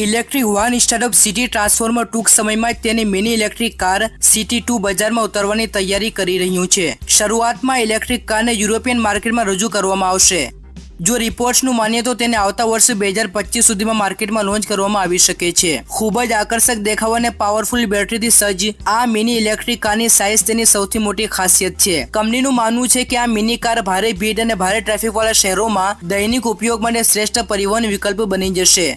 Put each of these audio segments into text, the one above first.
Electric વાહન startup city transformer ટૂંક સમયમાં જ તેની mini electric car city two બજારમાં ઉતરવાની તૈયારી કરી રહ્યું છે. શરૂઆતમાં ઇલેક્ટ્રિક કારને યુરોપિયન માર્કેટમાં રજૂ કરવામાં આવશે. જો રિપોર્ટ્સનું માનીએ તો તેને આવતા વર્ષે બે હજાર પચીસ સુધીમાં માર્કેટમાં લોન્ચ કરવામાં આવી શકે છે. ખૂબ જ આકર્ષક દેખાવ અને પાવરફુલ બેટરીથી સજ્જ આ મિની ઇલેક્ટ્રિક કારની સાઇઝ તેની સૌથી મોટી ખાસિયત છે. કંપનીનું માનવું છે કે આ મિની કાર ભારે ભીડ અને ભારે ટ્રાફિકવાળા શહેરોમાં દૈનિક ઉપયોગ માટે શ્રેષ્ઠ પરિવહન વિકલ્પ બની જશે.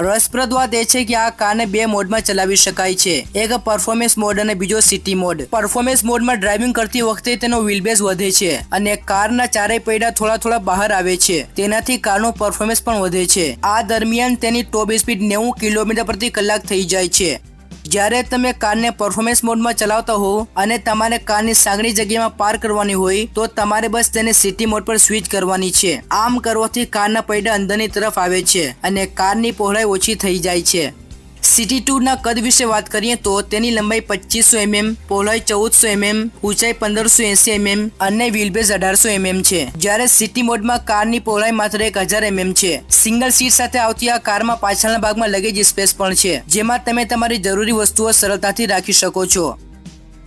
રસપ્રદ વાત એ છે કે આ કારને બે મોડમાં ચલાવી શકાય છે. એક પરફોર્મન્સ મોડ અને બીજો સિટી મોડ પરફોર્મન્સ મોડમાં ડ્રાઇવિંગ કરતી વખતે તેનો વ્હીલબેઝ વધે છે અને કારના ચારેય પૈડા થોડા થોડા બહાર આવે છે. તેનાથી કારનું પરફોર્મન્સ પણ વધે છે. આ દરમિયાન તેની ટોપ સ્પીડ નેવું કિલોમીટર પ્રતિ કલાક થઈ જાય છે. જ્યારે તમે કારને પરફોર્મન્સ મોડમાં ચલાવતા હો અને તમારે કારની સાંકડી જગ્યામાં પાર્ક કરવાની હોય, તો તમારે બસ તેને સિટી મોડ પર સ્વિચ કરવાની છે. આમ કરવાથી કારના પૈડા અંદરની તરફ આવે છે અને કારની પહોળાઈ ઓછી થઈ જાય છે. સિટી ટુ ના કદ વિશે વાત કરીએ તો તેની લંબાઈ પચીસો એમએમ, પહોળાઈ ચૌદસો એમએમ, ઊંચાઈ પંદરસો એસી એમએમ અને વ્હીલબેઝ અઢારસો એમએમ છે. જ્યારે સિટી મોડમાં કારની પહોળાઈ માત્ર એક હજાર એમએમ છે. સિંગલ સીટ સાથે આવતી આ કારમાં પાછળના ભાગમાં લગેજ સ્પેસ પણ છે, જેમાં તમે તમારી જરૂરી વસ્તુઓ સરળતાથી રાખી શકો છો.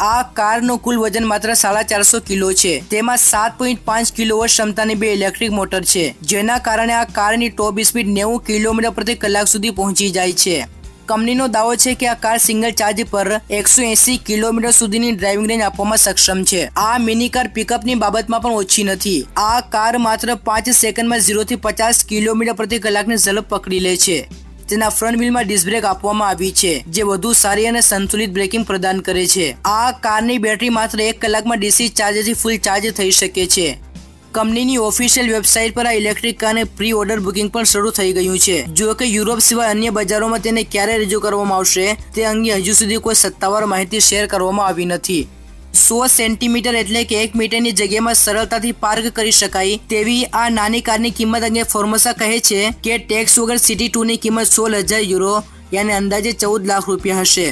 આ કારનું કુલ વજન માત્ર સાડા ચારસો કિલો છે. તેમાં સાત પોઈન્ટ પાંચ કિલો ક્ષમતાની બે ઇલેક્ટ્રિક મોટર છે, જેના કારણે આ કારની ટોપ સ્પીડ નેવું કિલોમીટર પ્રતિ કલાક સુધી પહોંચી જાય છે. કંપનીનો દાવો છે કે આ કાર સિંગલ ચાર્જ પર એકસો એસી કિલોમીટર સુધીની ડ્રાઇવિંગ રેન્જ આપવામાં સક્ષમ છે. આ મિની કાર પિકઅપની બાબતમાં પણ ઓછી નથી. આ કાર માત્ર પાંચ સેકન્ડમાં ઝીરો થી પચાસ કિલોમીટર પ્રતિ કલાકની ઝડપ પકડી લે છે. તેના ફ્રન્ટ વ્હીલમાં ડિસ્ક બ્રેક આપવામાં આવી છે, જે વધુ સારી અને સંતુલિત બ્રેકિંગ પ્રદાન કરે છે. આ કારની બેટરી માત્ર એક કલાકમાં ડીસી ચાર્જથી ફૂલ ચાર્જ થઈ શકે છે. કંપનીની ઓફિશિયલ વેબસાઇટ પર આ ઇલેક્ટ્રિક કારને પ્રી ઓર્ડર બુકિંગ પણ શરૂ થઈ ગયું છે. જો કે યુરોપ સિવાય અન્ય બજારોમાં તેને ક્યારે રજૂ કરવામાં આવશે, તે અંગે હજુ સુધી કોઈ સત્તાવાર માહિતી શેર કરવામાં આવી નથી. સો સેન્ટીમીટર એટલે કે એક મીટરની જગ્યામાં સરળતાથી પાર્ક કરી શકાય તેવી આ નાની કારની કિંમત અંગે ફોર્મસા કહે છે કે ટેક્સ વગર સિટી ટુની કિંમત સોળ હજાર યુરો, યાની અંદાજે ચૌદ લાખ રૂપિયા હશે.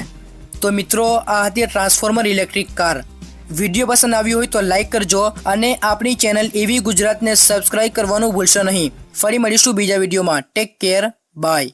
તો મિત્રો, આ હતી ટ્રાન્સફોર્મર ઇલેક્ટ્રિક કાર. વીડિયો પસંદ આવ્યો હોય તો લાઈક કરજો અને આપણી ચેનલ એવી ગુજરાતને સબસ્ક્રાઇબ કરવાનું ભૂલશો નહીં. ફરી મળીશું બીજા વિડીયોમાં. Take care bye